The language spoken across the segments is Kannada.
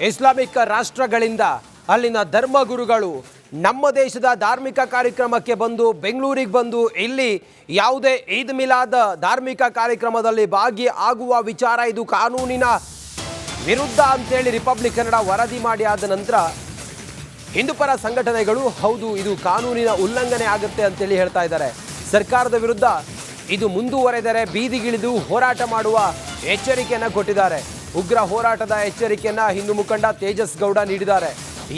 ಇಸ್ಲಾಮಿಕ್ ರಾಷ್ಟ್ರಗಳಿಂದ ಅಲ್ಲಿನ ಧರ್ಮಗುರುಗಳು ನಮ್ಮ ದೇಶದ ಧಾರ್ಮಿಕ ಕಾರ್ಯಕ್ರಮಕ್ಕೆ ಬಂದು ಬೆಂಗಳೂರಿಗೆ ಬಂದು ಇಲ್ಲಿ ಯಾವುದೇ ಈದ್ ಮಿಲಾದ ಧಾರ್ಮಿಕ ಕಾರ್ಯಕ್ರಮದಲ್ಲಿ ಭಾಗಿ ಆಗುವ ವಿಚಾರ ಇದು ಕಾನೂನಿನ ವಿರುದ್ಧ ಅಂತೇಳಿ ರಿಪಬ್ಲಿಕ್ ಕನ್ನಡ ವರದಿ ಮಾಡಿ ಆದ ನಂತರ ಹಿಂದೂಪರ ಸಂಘಟನೆಗಳು ಹೌದು, ಇದು ಕಾನೂನಿನ ಉಲ್ಲಂಘನೆ ಆಗುತ್ತೆ ಅಂತೇಳಿ ಹೇಳ್ತಾ ಇದ್ದಾರೆ. ಸರ್ಕಾರದ ವಿರುದ್ಧ ಇದು ಮುಂದುವರೆದರೆ ಬೀದಿಗಿಳಿದು ಹೋರಾಟ ಮಾಡುವ ಎಚ್ಚರಿಕೆಯನ್ನು ಕೊಟ್ಟಿದ್ದಾರೆ. ಉಗ್ರ ಹೋರಾಟದ ಎಚ್ಚರಿಕೆಯನ್ನ ಹಿಂದೂ ಮುಖಂಡ ತೇಜಸ್ ಗೌಡ ನೀಡಿದ್ದಾರೆ.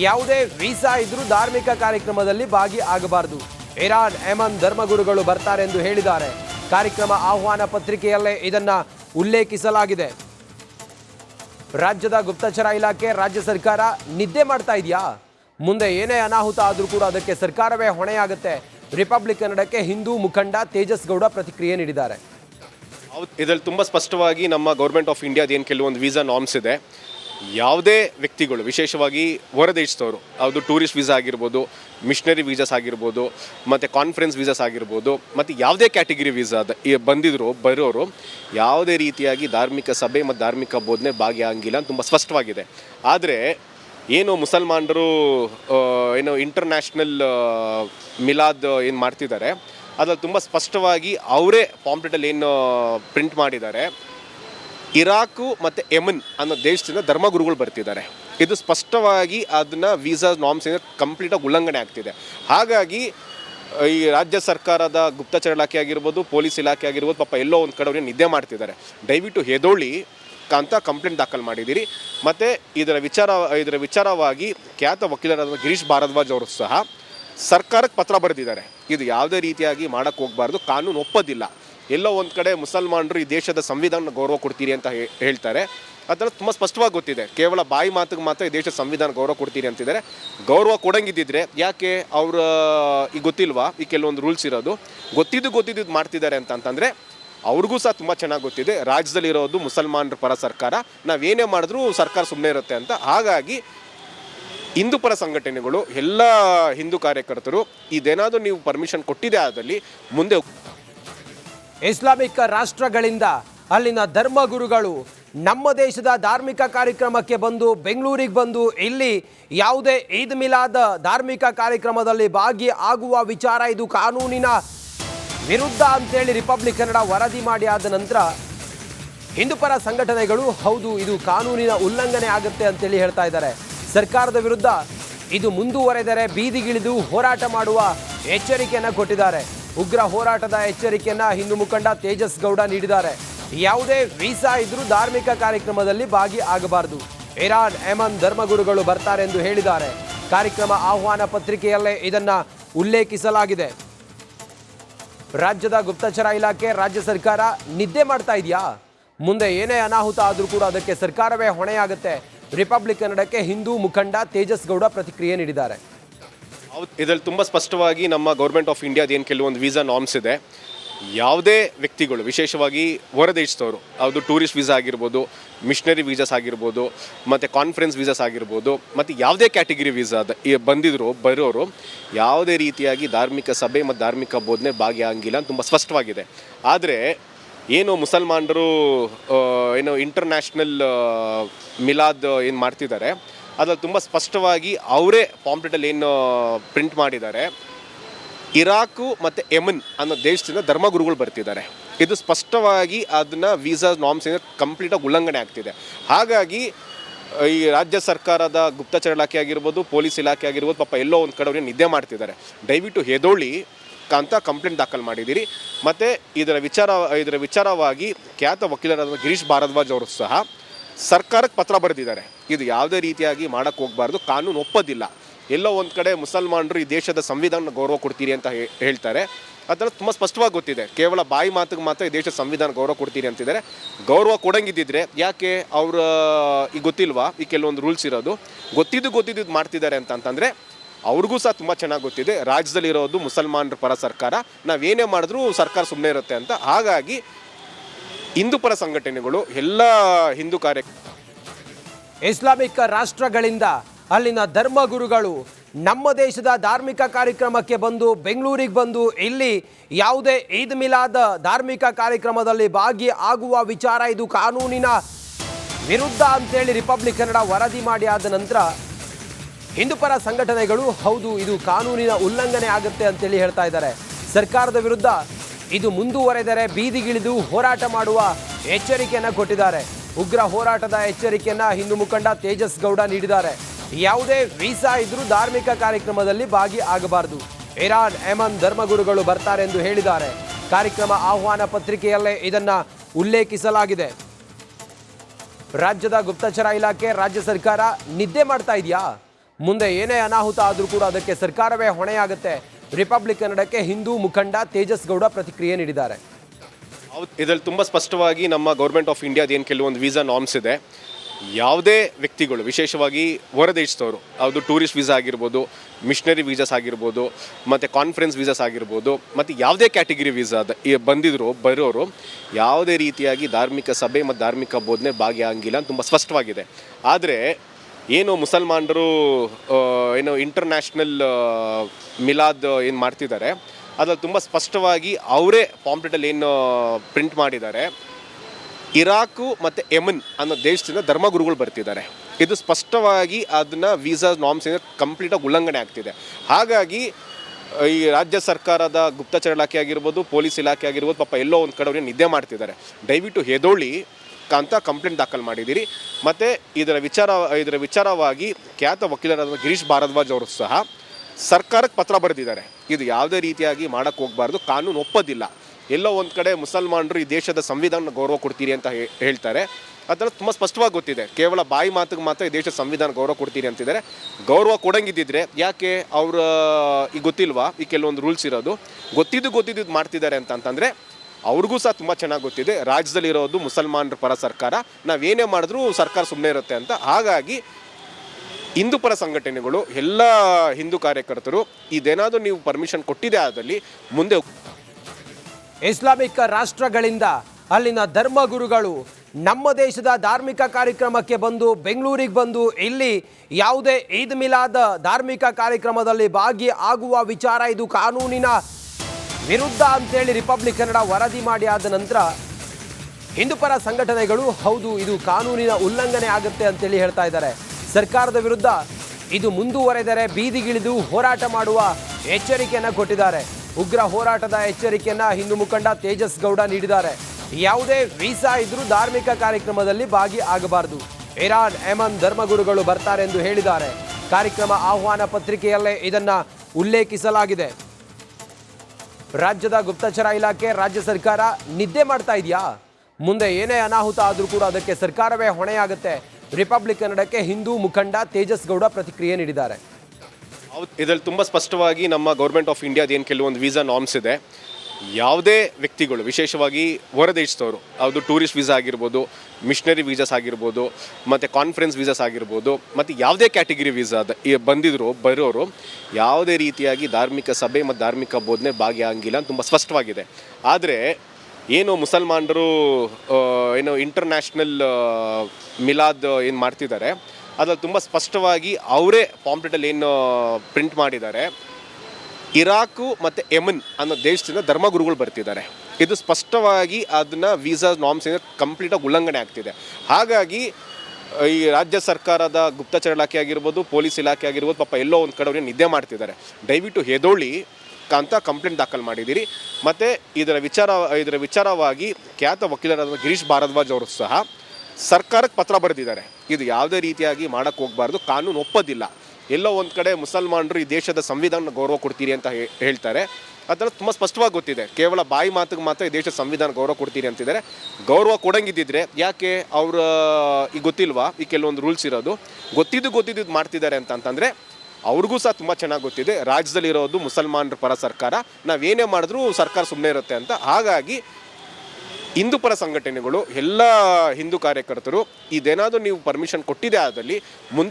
ಯಾವುದೇ ವೀಸಾ ಇದ್ರೂ ಧಾರ್ಮಿಕ ಕಾರ್ಯಕ್ರಮದಲ್ಲಿ ಭಾಗಿ ಆಗಬಾರದು ಇರಾನ್ ಎಮನ್ ಧರ್ಮಗುರುಗಳು ಬರ್ತಾರೆ ಎಂದು ಹೇಳಿದ್ದಾರೆ. ಕಾರ್ಯಕ್ರಮ ಆಹ್ವಾನ ಪತ್ರಿಕೆಯಲ್ಲೇ ಇದನ್ನ ಉಲ್ಲೇಖಿಸಲಾಗಿದೆ. ರಾಜ್ಯದ ಗುಪ್ತಚರ ಇಲಾಖೆ, ರಾಜ್ಯ ಸರ್ಕಾರ ನಿದ್ದೆ ಮಾಡ್ತಾ ಇದೆಯಾ? ಮುಂದೆ ಏನೇ ಅನಾಹುತ ಆದರೂ ಕೂಡ ಅದಕ್ಕೆ ಸರ್ಕಾರವೇ ಹೊಣೆಯಾಗುತ್ತೆ. ರಿಪಬ್ಲಿಕ್ ಕನ್ನಡಕ್ಕೆ ಹಿಂದೂ ಮುಖಂಡ ತೇಜಸ್ ಗೌಡ ಪ್ರತಿಕ್ರಿಯೆ ನೀಡಿದ್ದಾರೆ. ಇದರಲ್ಲಿ ತುಂಬ ಸ್ಪಷ್ಟವಾಗಿ ನಮ್ಮ ಗೌರ್ಮೆಂಟ್ ಆಫ್ ಇಂಡಿಯಾದ ಏನು ಕೆಲವೊಂದು ವೀಸಾ ನಾರ್ಮ್ಸ್ ಇದೆ. ಯಾವುದೇ ವ್ಯಕ್ತಿಗಳು, ವಿಶೇಷವಾಗಿ ಹೊರ ದೇಶದವರು ಅದು ಟೂರಿಸ್ಟ್ ವೀಸಾ ಆಗಿರ್ಬೋದು ಮಿಷನರಿ ವೀಸಾಸ್ ಆಗಿರ್ಬೋದು, ಮತ್ತು ಕಾನ್ಫರೆನ್ಸ್ ವೀಸಾಸ್ ಆಗಿರ್ಬೋದು, ಮತ್ತು ಯಾವುದೇ ಕ್ಯಾಟಗರಿ ವೀಸಾ ಬಂದಿದ್ರು, ಬರೋರು, ಯಾವುದೇ ರೀತಿಯಾಗಿ ಧಾರ್ಮಿಕ ಸಭೆ ಮತ್ತು ಧಾರ್ಮಿಕ ಬೋಧನೆ ಭಾಗಿಯಾಗಿಲ್ಲ ತುಂಬ ಸ್ಪಷ್ಟವಾಗಿದೆ. ಆದರೆ, ಏನು ಮುಸಲ್ಮಾನರು ಏನು ಇಂಟರ್ನ್ಯಾಷನಲ್ ಮಿಲಾದ್ ಏನು ಮಾಡ್ತಿದ್ದಾರೆ ಅದ್ರಲ್ಲಿ ತುಂಬ ಸ್ಪಷ್ಟವಾಗಿ ಅವರೇ ಪಾಂಪ್ಲೆಟಲ್ಲಿ ಏನು ಪ್ರಿಂಟ್ ಮಾಡಿದ್ದಾರೆ. ಇರಾಕು ಮತ್ತು ಯಮನ್ ಅನ್ನೋ ದೇಶದಿಂದ ಧರ್ಮಗುರುಗಳು ಬರ್ತಿದ್ದಾರೆ. ಇದು ಸ್ಪಷ್ಟವಾಗಿ ಅದನ್ನ ವೀಸಾ ನಾಮ್ಸಿಂದ ಕಂಪ್ಲೀಟಾಗಿ ಉಲ್ಲಂಘನೆ ಆಗ್ತಿದೆ. ಹಾಗಾಗಿ, ಈ ರಾಜ್ಯ ಸರ್ಕಾರದ ಗುಪ್ತಚರ ಇಲಾಖೆ ಆಗಿರ್ಬೋದು, ಪೊಲೀಸ್ ಇಲಾಖೆ ಆಗಿರ್ಬೋದು, ಪಾಪ ಎಲ್ಲೋ ಒಂದು ಕಡೆ ನಿದ್ದೆ ಮಾಡ್ತಿದ್ದಾರೆ. ದಯವಿಟ್ಟು ಹೆದೋಳಿ ಅಂತ ಕಂಪ್ಲೇಂಟ್ ದಾಖಲು ಮಾಡಿದ್ದೀರಿ. ಮತ್ತು ಇದರ ವಿಚಾರ, ಇದರ ವಿಚಾರವಾಗಿ ಖ್ಯಾತ ವಕೀಲರಾದ ಗಿರೀಶ್ ಭಾರದ್ವಾಜ್ ಅವರು ಸಹ ಸರ್ಕಾರಕ್ಕೆ ಪತ್ರ ಬರೆದಿದ್ದಾರೆ. ಇದು ಯಾವುದೇ ರೀತಿಯಾಗಿ ಮಾಡೋಕ್ಕೆ ಹೋಗಬಾರ್ದು. ಕಾನೂನು ಒಪ್ಪೋದಿಲ್ಲ. ಎಲ್ಲೋ ಒಂದು ಕಡೆ ಮುಸಲ್ಮಾನರು ಈ ದೇಶದ ಸಂವಿಧಾನ ಗೌರವ ಕೊಡ್ತೀರಿ ಅಂತ ಹೇಳ್ತಾರೆ. ಅದರ ತುಂಬ ಸ್ಪಷ್ಟವಾಗಿ ಗೊತ್ತಿದೆ. ಕೇವಲ ಬಾಯಿ ಮಾತಿಗೆ ಮಾತ್ರ ಈ ದೇಶದ ಸಂವಿಧಾನ ಗೌರವ ಕೊಡ್ತೀರಿ ಅಂತಿದ್ದಾರೆ. ಗೌರವ ಕೊಡಂಗಿದ್ದಿದ್ರೆ ಯಾಕೆ ಅವ್ರ ಈಗ ಗೊತ್ತಿಲ್ವಾ? ಈ ಕೆಲವೊಂದು ರೂಲ್ಸ್ ಇರೋದು. ಗೊತ್ತಿದ್ದು ಗೊತ್ತಿದ್ದು ಮಾಡ್ತಿದ್ದಾರೆ ಅಂತ ಅಂತಂದರೆ ಅವ್ರಿಗೂ ಸಹ ತುಂಬ ಚೆನ್ನಾಗಿ ಗೊತ್ತಿದೆ. ರಾಜ್ಯದಲ್ಲಿರೋದು ಮುಸಲ್ಮಾನರ ಪರ ಸರ್ಕಾರ. ನಾವೇನೇ ಮಾಡಿದ್ರೂ ಸರ್ಕಾರ ಸುಮ್ಮನೆ ಇರುತ್ತೆ ಅಂತ. ಹಾಗಾಗಿ ಹಿಂದೂ ಪರ ಸಂಘಟನೆಗಳು, ಎಲ್ಲ ಹಿಂದೂ ಕಾರ್ಯಕರ್ತರು ಇದೇನಾದರೂ ನೀವು ಪರ್ಮಿಷನ್ ಕೊಟ್ಟಿದೆ ಆದಲ್ಲಿ ಮುಂದೆ ಇಸ್ಲಾಮಿಕ್ ರಾಷ್ಟ್ರಗಳಿಂದ ಅಲ್ಲಿನ ಧರ್ಮಗುರುಗಳು ನಮ್ಮ ದೇಶದ ಧಾರ್ಮಿಕ ಕಾರ್ಯಕ್ರಮಕ್ಕೆ ಬಂದು, ಬೆಂಗಳೂರಿಗೆ ಬಂದು, ಇಲ್ಲಿ ಯಾವುದೇ ಈದ್ ಮಿಲಾದ್ ಧಾರ್ಮಿಕ ಕಾರ್ಯಕ್ರಮದಲ್ಲಿ ಭಾಗಿ ಆಗುವ ವಿಚಾರ ಇದು ಕಾನೂನಿನ ವಿರುದ್ಧ ಅಂತೇಳಿ ರಿಪಬ್ಲಿಕ್ ಕನ್ನಡ ವರದಿ ಮಾಡಿ ಆದ ನಂತರ ಹಿಂದೂಪರ ಸಂಘಟನೆಗಳು, ಹೌದು, ಇದು ಕಾನೂನಿನ ಉಲ್ಲಂಘನೆ ಆಗುತ್ತೆ ಅಂತೇಳಿ ಹೇಳ್ತಾ ಇದ್ದಾರೆ. ಸರ್ಕಾರದ ವಿರುದ್ಧ ಇದು ಮುಂದುವರೆದರೆ ಬೀದಿಗಿಳಿದು ಹೋರಾಟ ಮಾಡುವ ಎಚ್ಚರಿಕೆಯನ್ನು ಕೊಟ್ಟಿದ್ದಾರೆ. ಉಗ್ರ ಹೋರಾಟದ ಎಚ್ಚರಿಕೆಯನ್ನು ಹಿಂದೂ ಮುಖಂಡ ತೇಜಸ್ ಗೌಡ ನೀಡಿದ್ದಾರೆ. ಯಾವುದೇ ವೀಸಾ ಇದ್ರೂ ಧಾರ್ಮಿಕ ಕಾರ್ಯಕ್ರಮದಲ್ಲಿ ಭಾಗಿ ಆಗಬಾರದು ಇರಾನ್ ಎಮನ್ ಧರ್ಮಗುರುಗಳು ಬರ್ತಾರೆ ಎಂದು ಹೇಳಿದ್ದಾರೆ. ಕಾರ್ಯಕ್ರಮ ಆಹ್ವಾನ ಪತ್ರಿಕೆಯಲ್ಲೇ ಇದನ್ನು ಉಲ್ಲೇಖಿಸಲಾಗಿದೆ. ರಾಜ್ಯದ ಗುಪ್ತಚರ ಇಲಾಖೆ, ರಾಜ್ಯ ಸರ್ಕಾರ ನಿದ್ದೆ ಮಾಡ್ತಾ ಇದೆಯಾ? ಮುಂದೆ ಏನೇ ಅನಾಹುತ ಆದರೂ ಕೂಡ ಅದಕ್ಕೆ ಸರ್ಕಾರವೇ ಹೊಣೆಯಾಗುತ್ತೆ. ರಿಪಬ್ಲಿಕ್ ಕನ್ನಡಕ್ಕೆ ಹಿಂದೂ ಮುಖಂಡ ತೇಜಸ್ ಗೌಡ ಪ್ರತಿಕ್ರಿಯೆ ನೀಡಿದ್ದಾರೆ. ಇದರಲ್ಲಿ ತುಂಬ ಸ್ಪಷ್ಟವಾಗಿ ನಮ್ಮ ಗೌರ್ಮೆಂಟ್ ಆಫ್ ಇಂಡಿಯಾದ ಏನು ಕೆಲವೊಂದು ವೀಸಾ ನಾರ್ಮ್ಸ್ ಇದೆ. ಯಾವುದೇ ವ್ಯಕ್ತಿಗಳು, ವಿಶೇಷವಾಗಿ ಹೊರದೇಶದವರು ಅದು ಟೂರಿಸ್ಟ್ ವೀಸಾ ಆಗಿರ್ಬೋದು, ಮಿಷನರಿ ವೀಸಾಸ್ ಆಗಿರ್ಬೋದು, ಮತ್ತು ಕಾನ್ಫರೆನ್ಸ್ ವೀಸಾಸ್ ಆಗಿರ್ಬೋದು, ಮತ್ತು ಯಾವುದೇ ಕ್ಯಾಟಗರಿ ವೀಸಾ ಬಂದಿದ್ರು, ಬರೋರು, ಯಾವುದೇ ರೀತಿಯಾಗಿ ಧಾರ್ಮಿಕ ಸಭೆ ಮತ್ತು ಧಾರ್ಮಿಕ ಬೋಧನೆ ಭಾಗಿಯಾಗಿಲ್ಲ ಅಂತ ತುಂಬ ಸ್ಪಷ್ಟವಾಗಿದೆ. ಆದರೆ ಏನು ಮುಸಲ್ಮಾನರು ಏನು ಇಂಟರ್ನ್ಯಾಷನಲ್ ಮಿಲಾದ್ ಏನು ಮಾಡ್ತಿದ್ದಾರೆ, ಅದರಲ್ಲಿ ತುಂಬ ಸ್ಪಷ್ಟವಾಗಿ ಅವರೇ ಪಾಂಪ್ಲೆಟಲ್ಲಿ ಏನು ಪ್ರಿಂಟ್ ಮಾಡಿದ್ದಾರೆ. ಇರಾಕು ಮತ್ತು ಯಮನ್ ಅನ್ನೋ ದೇಶದಿಂದ ಧರ್ಮಗುರುಗಳು ಬರ್ತಿದ್ದಾರೆ. ಇದು ಸ್ಪಷ್ಟವಾಗಿ ಅದನ್ನ ವೀಸಾ ನಾಮ್ಸಿಂದ ಕಂಪ್ಲೀಟಾಗಿ ಉಲ್ಲಂಘನೆ ಆಗ್ತಿದೆ. ಹಾಗಾಗಿ, ಈ ರಾಜ್ಯ ಸರ್ಕಾರದ ಗುಪ್ತಚರ ಇಲಾಖೆ ಆಗಿರ್ಬೋದು, ಪೊಲೀಸ್ ಇಲಾಖೆ ಆಗಿರ್ಬೋದು, ಪಾಪ ಎಲ್ಲೋ ಒಂದು ಕಡೆ ಅವ್ರಿಗೆ ನಿದ್ದೆ ಮಾಡ್ತಿದ್ದಾರೆ. ದಯವಿಟ್ಟು ಹೆದೋಳಿ. ಅಂತ ಕಂಪ್ಲೇಂಟ್ ದಾಖಲು ಮಾಡಿದ್ದೀರಿ. ಮತ್ತು ಇದರ ವಿಚಾರ, ಇದರ ವಿಚಾರವಾಗಿ ಖ್ಯಾತ ವಕೀಲರಾದ ಗಿರೀಶ್ ಭಾರದ್ವಾಜ್ ಅವರು ಸಹ ಸರ್ಕಾರಕ್ಕೆ ಪತ್ರ ಬರೆದಿದ್ದಾರೆ. ಇದು ಯಾವುದೇ ರೀತಿಯಾಗಿ ಮಾಡೋಕ್ಕೆ ಹೋಗಬಾರ್ದು, ಕಾನೂನು ಒಪ್ಪೋದಿಲ್ಲ. ಎಲ್ಲೋ ಒಂದು ಕಡೆ ಮುಸಲ್ಮಾನರು ಈ ದೇಶದ ಸಂವಿಧಾನ ಗೌರವ ಕೊಡ್ತೀರಿ ಅಂತ ಹೇಳ್ತಾರೆ. ಅದರ ತುಂಬ ಸ್ಪಷ್ಟವಾಗಿ ಗೊತ್ತಿದೆ. ಕೇವಲ ಬಾಯಿ ಮಾತಿಗೆ ಮಾತ್ರ ಈ ದೇಶದ ಸಂವಿಧಾನ ಗೌರವ ಕೊಡ್ತೀರಿ ಅಂತಿದ್ದಾರೆ. ಗೌರವ ಕೊಡಂಗಿದ್ದಿದ್ರೆ ಯಾಕೆ ಅವ್ರ ಈಗ ಗೊತ್ತಿಲ್ವಾ? ಈ ಕೆಲವೊಂದು ರೂಲ್ಸ್ ಇರೋದು. ಗೊತ್ತಿದ್ದು ಗೊತ್ತಿದ್ದು ಮಾಡ್ತಿದ್ದಾರೆ ಅಂತ ಅಂತಂದರೆ ಅವ್ರಿಗೂ ಸಹ ತುಂಬ ಚೆನ್ನಾಗಿ ಗೊತ್ತಿದೆ. ರಾಜ್ಯದಲ್ಲಿರೋದು ಮುಸಲ್ಮಾನರ ಪರ ಸರ್ಕಾರ. ನಾವೇನೇ ಮಾಡಿದ್ರೂ ಸರ್ಕಾರ ಸುಮ್ಮನೆ ಇರುತ್ತೆ ಅಂತ. ಹಾಗಾಗಿ ಹಿಂದೂ ಪರ ಸಂಘಟನೆಗಳು ಎಲ್ಲ ಹಿಂದೂ ಕಾರ್ಯ ಇಸ್ಲಾಮಿಕ್ ರಾಷ್ಟ್ರಗಳಿಂದ ಅಲ್ಲಿನ ಧರ್ಮಗುರುಗಳು ನಮ್ಮ ದೇಶದ ಧಾರ್ಮಿಕ ಕಾರ್ಯಕ್ರಮಕ್ಕೆ ಬಂದು, ಬೆಂಗಳೂರಿಗೆ ಬಂದು, ಇಲ್ಲಿ ಯಾವುದೇ ಈದ್ ಮಿಲಾದ ಧಾರ್ಮಿಕ ಕಾರ್ಯಕ್ರಮದಲ್ಲಿ ಭಾಗಿ ಆಗುವ ವಿಚಾರ ಇದು ಕಾನೂನಿನ ವಿರುದ್ಧ ಅಂತೇಳಿ ರಿಪಬ್ಲಿಕ್ ಕನ್ನಡ ವರದಿ ಮಾಡಿ ಆದ ನಂತರ ಹಿಂದೂಪರ ಸಂಘಟನೆಗಳು, ಹೌದು, ಇದು ಕಾನೂನಿನ ಉಲ್ಲಂಘನೆ ಆಗುತ್ತೆ ಅಂತೇಳಿ ಹೇಳ್ತಾ ಇದ್ದಾರೆ. ಸರ್ಕಾರದ ವಿರುದ್ಧ ಇದು ಮುಂದುವರೆದರೆ ಬೀದಿಗಿಳಿದು ಹೋರಾಟ ಮಾಡುವ ಎಚ್ಚರಿಕೆಯನ್ನು ಕೊಟ್ಟಿದ್ದಾರೆ. ಉಗ್ರ ಹೋರಾಟದ ಎಚ್ಚರಿಕೆಯನ್ನು ಹಿಂದೂ ಮುಖಂಡ ತೇಜಸ್ ಗೌಡ ನೀಡಿದ್ದಾರೆ. ಯಾವುದೇ ವೀಸಾ ಇದ್ರೂ ಧಾರ್ಮಿಕ ಕಾರ್ಯಕ್ರಮದಲ್ಲಿ ಭಾಗಿ ಆಗಬಾರದು ಇರಾನ್ ಎಮನ್ ಧರ್ಮಗುರುಗಳು ಬರ್ತಾರೆ ಎಂದು ಹೇಳಿದ್ದಾರೆ. ಕಾರ್ಯಕ್ರಮ ಆಹ್ವಾನ ಪತ್ರಿಕೆಯಲ್ಲೇ ಇದನ್ನು ಉಲ್ಲೇಖಿಸಲಾಗಿದೆ. ರಾಜ್ಯದ ಗುಪ್ತಚರ ಇಲಾಖೆ, ರಾಜ್ಯ ಸರ್ಕಾರ ನಿದ್ದೆ ಮಾಡ್ತಾ ಇದೆಯಾ? ಮುಂದೆ ಏನೇ ಅನಾಹುತ ಆದರೂ ಕೂಡ ಅದಕ್ಕೆ ಸರ್ಕಾರವೇ ಹೊಣೆಯಾಗುತ್ತೆ. ರಿಪಬ್ಲಿಕ್ ಕನ್ನಡಕ್ಕೆ ಹಿಂದೂ ಮುಖಂಡ ತೇಜಸ್ ಗೌಡ ಪ್ರತಿಕ್ರಿಯೆ ನೀಡಿದ್ದಾರೆ. ಇದರಲ್ಲಿ ತುಂಬ ಸ್ಪಷ್ಟವಾಗಿ ನಮ್ಮ ಗೌರ್ಮೆಂಟ್ ಆಫ್ ಇಂಡಿಯಾದ ಏನು ಕೆಲವೊಂದು ವೀಸಾ ನಾರ್ಮ್ಸ್ ಇದೆ. ಯಾವುದೇ ವ್ಯಕ್ತಿಗಳು, ವಿಶೇಷವಾಗಿ ಹೊರದೇಶದವರು ಅದು ಟೂರಿಸ್ಟ್ ವೀಸಾ ಆಗಿರ್ಬೋದು ಮಿಷನರಿ ವೀಸಾಸ್ ಆಗಿರ್ಬೋದು, ಮತ್ತು ಕಾನ್ಫರೆನ್ಸ್ ವೀಸಾಸ್ ಆಗಿರ್ಬೋದು, ಮತ್ತು ಯಾವುದೇ ಕ್ಯಾಟಗರಿ ವೀಸಾ ಬಂದಿದ್ರು, ಬರೋರು, ಯಾವುದೇ ರೀತಿಯಾಗಿ ಧಾರ್ಮಿಕ ಸಭೆ ಮತ್ತು ಧಾರ್ಮಿಕ ಬೋಧನೆ ಭಾಗಿಯಾಗಿಲ್ಲ ಅಂತ ತುಂಬ ಸ್ಪಷ್ಟವಾಗಿದೆ. ಆದರೆ ಏನು ಮುಸಲ್ಮಾನರು ಏನು ಇಂಟರ್ನ್ಯಾಷನಲ್ ಮಿಲಾದ್ ಏನು ಮಾಡ್ತಿದ್ದಾರೆ, ಅದರಲ್ಲಿ ತುಂಬ ಸ್ಪಷ್ಟವಾಗಿ ಅವರೇ ಪಾಂಪ್ಲೆಟಲ್ಲಿ ಏನು ಪ್ರಿಂಟ್ ಮಾಡಿದ್ದಾರೆ. ಇರಾಕು ಮತ್ತು ಯಮನ್ ಅನ್ನೋ ದೇಶದಿಂದ ಧರ್ಮಗುರುಗಳು ಬರ್ತಿದ್ದಾರೆ. ಇದು ಸ್ಪಷ್ಟವಾಗಿ ಅದನ್ನ ವೀಸಾ ನಾಮ್ಸಿಂದ ಕಂಪ್ಲೀಟಾಗಿ ಉಲ್ಲಂಘನೆ ಆಗ್ತಿದೆ. ಹಾಗಾಗಿ, ಈ ರಾಜ್ಯ ಸರ್ಕಾರದ ಗುಪ್ತಚರ ಇಲಾಖೆ ಆಗಿರ್ಬೋದು, ಪೊಲೀಸ್ ಇಲಾಖೆ ಆಗಿರ್ಬೋದು, ಪಾಪ ಎಲ್ಲೋ ಒಂದು ಕಡೆ ಅವ್ರಿಗೆ ನಿದ್ದೆ ಮಾಡ್ತಿದ್ದಾರೆ. ದಯವಿಟ್ಟು ಹೆದೋಳಿ. ಅಂತ ಕಂಪ್ಲೇಂಟ್ ದಾಖಲು ಮಾಡಿದ್ದೀರಿ. ಮತ್ತು ಇದರ ವಿಚಾರ, ಇದರ ವಿಚಾರವಾಗಿ ಖ್ಯಾತ ವಕೀಲರಾದ ಗಿರೀಶ್ ಭಾರದ್ವಾಜ್ ಅವರು ಸಹ ಸರ್ಕಾರಕ್ಕೆ ಪತ್ರ ಬರೆದಿದ್ದಾರೆ. ಇದು ಯಾವುದೇ ರೀತಿಯಾಗಿ ಮಾಡೋಕ್ಕೆ ಹೋಗಬಾರ್ದು, ಕಾನೂನು ಒಪ್ಪೋದಿಲ್ಲ. ಎಲ್ಲೋ ಒಂದು ಕಡೆ ಮುಸಲ್ಮಾನರು ಈ ದೇಶದ ಸಂವಿಧಾನ ಗೌರವ ಕೊಡ್ತೀರಿ ಅಂತ ಹೇಳ್ತಾರೆ. ಅದನ್ನು ತುಂಬ ಸ್ಪಷ್ಟವಾಗಿ ಗೊತ್ತಿದೆ. ಕೇವಲ ಬಾಯಿ ಮಾತಿಗೆ ಮಾತ್ರ ಈ ದೇಶದ ಸಂವಿಧಾನ ಗೌರವ ಕೊಡ್ತೀರಿ ಅಂತಿದ್ದಾರೆ. ಗೌರವ ಕೊಡಂಗಿದ್ದಿದ್ರೆ ಯಾಕೆ ಅವ್ರ ಈಗ ಗೊತ್ತಿಲ್ವಾ? ಈ ಕೆಲವೊಂದು ರೂಲ್ಸ್ ಇರೋದು. ಗೊತ್ತಿದ್ದು ಗೊತ್ತಿದ್ದು ಮಾಡ್ತಿದ್ದಾರೆ ಅಂತ ಅಂತಂದರೆ ಅವ್ರಿಗೂ ಸಹ ತುಂಬ ಚೆನ್ನಾಗಿ ಗೊತ್ತಿದೆ. ರಾಜ್ಯದಲ್ಲಿರೋದು ಮುಸಲ್ಮಾನರ ಪರ ಸರ್ಕಾರ. ನಾವೇನೇ ಮಾಡಿದ್ರೂ ಸರ್ಕಾರ ಸುಮ್ಮನೆ ಇರುತ್ತೆ ಅಂತ. ಹಾಗಾಗಿ ಹಿಂದೂ ಪರ ಸಂಘಟನೆಗಳು, ಎಲ್ಲ ಹಿಂದೂ ಕಾರ್ಯಕರ್ತರು ಇದೇನಾದರೂ ನೀವು ಪರ್ಮಿಷನ್ ಕೊಟ್ಟಿದೆ ಆದಲ್ಲಿ ಮುಂದೆ ಇಸ್ಲಾಮಿಕ್ ರಾಷ್ಟ್ರಗಳಿಂದ ಅಲ್ಲಿನ ಧರ್ಮಗುರುಗಳು ನಮ್ಮ ದೇಶದ ಧಾರ್ಮಿಕ ಕಾರ್ಯಕ್ರಮಕ್ಕೆ ಬಂದು, ಬೆಂಗಳೂರಿಗೆ ಬಂದು, ಇಲ್ಲಿ ಯಾವುದೇ ಈದ್ ಮಿಲಾದ ಧಾರ್ಮಿಕ ಕಾರ್ಯಕ್ರಮದಲ್ಲಿ ಭಾಗಿ ಆಗುವ ವಿಚಾರ ಇದು ಕಾನೂನಿನ ವಿರುದ್ಧ ಅಂತೇಳಿ ರಿಪಬ್ಲಿಕ್ ಕನ್ನಡ ವರದಿ ಮಾಡಿ ಆದ ನಂತರ ಹಿಂದೂಪರ ಸಂಘಟನೆಗಳು, ಹೌದು, ಇದು ಕಾನೂನಿನ ಉಲ್ಲಂಘನೆ ಆಗುತ್ತೆ ಅಂತೇಳಿ ಹೇಳ್ತಾ ಇದ್ದಾರೆ. ಸರ್ಕಾರದ ವಿರುದ್ಧ ಇದು ಮುಂದುವರೆದರೆ ಬೀದಿಗಿಳಿದು ಹೋರಾಟ ಮಾಡುವ ಎಚ್ಚರಿಕೆಯನ್ನು ಕೊಟ್ಟಿದ್ದಾರೆ. ಉಗ್ರ ಹೋರಾಟದ ಎಚ್ಚರಿಕೆಯನ್ನು ಹಿಂದೂ ಮುಖಂಡ ತೇಜಸ್ ಗೌಡ ನೀಡಿದ್ದಾರೆ. ಯಾವುದೇ ವೀಸಾ ಇದ್ರೂ ಧಾರ್ಮಿಕ ಕಾರ್ಯಕ್ರಮದಲ್ಲಿ ಭಾಗಿ ಆಗಬಾರದು ಇರಾನ್ ಎಮನ್ ಧರ್ಮಗುರುಗಳು ಬರ್ತಾರೆ ಎಂದು ಹೇಳಿದ್ದಾರೆ. ಕಾರ್ಯಕ್ರಮ ಆಹ್ವಾನ ಪತ್ರಿಕೆಯಲ್ಲೇ ಇದನ್ನು ಉಲ್ಲೇಖಿಸಲಾಗಿದೆ. ರಾಜ್ಯದ ಗುಪ್ತಚರ ಇಲಾಖೆ, ರಾಜ್ಯ ಸರ್ಕಾರ ನಿದ್ದೆ ಮಾಡ್ತಾ ಇದೆಯಾ? ಮುಂದೆ ಏನೇ ಅನಾಹುತ ಆದರೂ ಕೂಡ ಅದಕ್ಕೆ ಸರ್ಕಾರವೇ ಹೊಣೆಯಾಗುತ್ತೆ. ರಿಪಬ್ಲಿಕ್ ಕನ್ನಡಕ್ಕೆ ಹಿಂದೂ ಮುಖಂಡ ತೇಜಸ್ ಗೌಡ ಪ್ರತಿಕ್ರಿಯೆ ನೀಡಿದ್ದಾರೆ. ಇದರಲ್ಲಿ ತುಂಬ ಸ್ಪಷ್ಟವಾಗಿ ನಮ್ಮ ಗೌರ್ಮೆಂಟ್ ಆಫ್ ಇಂಡಿಯಾದ ಏನು ಕೆಲವೊಂದು ವೀಸಾ ನಾರ್ಮ್ಸ್ ಇದೆ. ಯಾವುದೇ ವ್ಯಕ್ತಿಗಳು, ವಿಶೇಷವಾಗಿ ಹೊರದೇಶದವರು ಅದು ಟೂರಿಸ್ಟ್ ವೀಸಾ ಆಗಿರ್ಬೋದು ಮಿಷನರಿ ವೀಸಾಸ್ ಆಗಿರ್ಬೋದು, ಮತ್ತು ಕಾನ್ಫರೆನ್ಸ್ ವೀಸಾಸ್ ಆಗಿರ್ಬೋದು, ಮತ್ತು ಯಾವುದೇ ಕ್ಯಾಟಗರಿ ವೀಸಾ ಬಂದಿದ್ರು, ಬರೋರು, ಯಾವುದೇ ರೀತಿಯಾಗಿ ಧಾರ್ಮಿಕ ಸಭೆ ಮತ್ತು ಧಾರ್ಮಿಕ ಬೋಧನೆ ಭಾಗಿಯಾಗಿಲ್ಲ ಅಂತ ತುಂಬ ಸ್ಪಷ್ಟವಾಗಿದೆ. ಆದರೆ, ಏನು ಮುಸಲ್ಮಾನರು ಏನು ಇಂಟರ್ನ್ಯಾಷನಲ್ ಮಿಲಾದ್ ಏನು ಮಾಡ್ತಿದ್ದಾರೆ, ಅದ್ರಲ್ಲಿ ತುಂಬ ಸ್ಪಷ್ಟವಾಗಿ ಅವರೇ ಪಾಂಪ್ಲೆಟಲ್ಲಿ ಏನು ಪ್ರಿಂಟ್ ಮಾಡಿದ್ದಾರೆ. ಇರಾಕು ಮತ್ತು ಯಮನ್ ಅನ್ನೋ ದೇಶದಿಂದ ಧರ್ಮಗುರುಗಳು ಬರ್ತಿದ್ದಾರೆ. ಇದು ಸ್ಪಷ್ಟವಾಗಿ ಅದನ್ನ ವೀಸಾ ನಾರ್ಮ್ಸ್ ಕಂಪ್ಲೀಟಾಗಿ ಉಲ್ಲಂಘನೆ ಆಗ್ತಿದೆ. ಹಾಗಾಗಿ, ಈ ರಾಜ್ಯ ಸರ್ಕಾರದ ಗುಪ್ತಚರ ಇಲಾಖೆ ಆಗಿರ್ಬೋದು, ಪೊಲೀಸ್ ಇಲಾಖೆ ಆಗಿರ್ಬೋದು, ಪಾಪ ಎಲ್ಲೋ ಒಂದು ಕಡೆ ನಿದ್ದೆ ಮಾಡ್ತಿದ್ದಾರೆ. ದಯವಿಟ್ಟು ಹೆದೋಳಿ ಅಂತ ಕಂಪ್ಲೇಂಟ್ ದಾಖಲು ಮಾಡಿದ್ದೀರಿ. ಮತ್ತು ಇದರ ವಿಚಾರ, ಇದರ ವಿಚಾರವಾಗಿ ಖ್ಯಾತ ವಕೀಲರಾದ ಗಿರೀಶ್ ಭಾರದ್ವಾಜ್ ಅವರು ಸಹ ಸರ್ಕಾರಕ್ಕೆ ಪತ್ರ ಬರೆದಿದ್ದಾರೆ. ಇದು ಯಾವುದೇ ರೀತಿಯಾಗಿ ಮಾಡೋಕ್ಕೆ ಹೋಗಬಾರ್ದು, ಕಾನೂನು ಒಪ್ಪೋದಿಲ್ಲ. ಎಲ್ಲೋ ಒಂದು ಕಡೆ ಮುಸಲ್ಮಾನರು ಈ ದೇಶದ ಸಂವಿಧಾನ ಗೌರವ ಕೊಡ್ತೀರಿ ಅಂತ ಹೇಳ್ತಾರೆ. ಅದರ ತುಂಬ ಸ್ಪಷ್ಟವಾಗಿ ಗೊತ್ತಿದೆ. ಕೇವಲ ಬಾಯಿ ಮಾತಿಗೆ ಮಾತ್ರ ಈ ದೇಶದ ಸಂವಿಧಾನ ಗೌರವ ಕೊಡ್ತೀರಿ ಅಂತಿದ್ದಾರೆ. ಗೌರವ ಕೊಡಂಗಿದ್ದಿದ್ರೆ ಯಾಕೆ ಅವ್ರ ಈಗ ಗೊತ್ತಿಲ್ವಾ? ಈ ಕೆಲವೊಂದು ರೂಲ್ಸ್ ಇರೋದು. ಗೊತ್ತಿದ್ದು ಗೊತ್ತಿದ್ದು ಮಾಡ್ತಿದ್ದಾರೆ ಅಂತ ಅಂತಂದರೆ, ಅವ್ರಿಗೂ ಸಹ ತುಂಬ ಚೆನ್ನಾಗಿ ಗೊತ್ತಿದೆ. ರಾಜ್ಯದಲ್ಲಿರೋದು ಮುಸಲ್ಮಾನರ ಪರ ಸರ್ಕಾರ. ನಾವೇನೇ ಮಾಡಿದ್ರೂ ಸರ್ಕಾರ ಸುಮ್ಮನೆ ಇರುತ್ತೆ ಅಂತ. ಹಾಗಾಗಿ, ಹಿಂದೂ ಪರ ಸಂಘಟನೆಗಳು, ಎಲ್ಲ ಹಿಂದೂ ಕಾರ್ಯಕರ್ತರು, ಇದೇನಾದರೂ ನೀವು ಪರ್ಮಿಷನ್ ಕೊಟ್ಟಿದೆ ಆದಲ್ಲಿ ಮುಂದೆ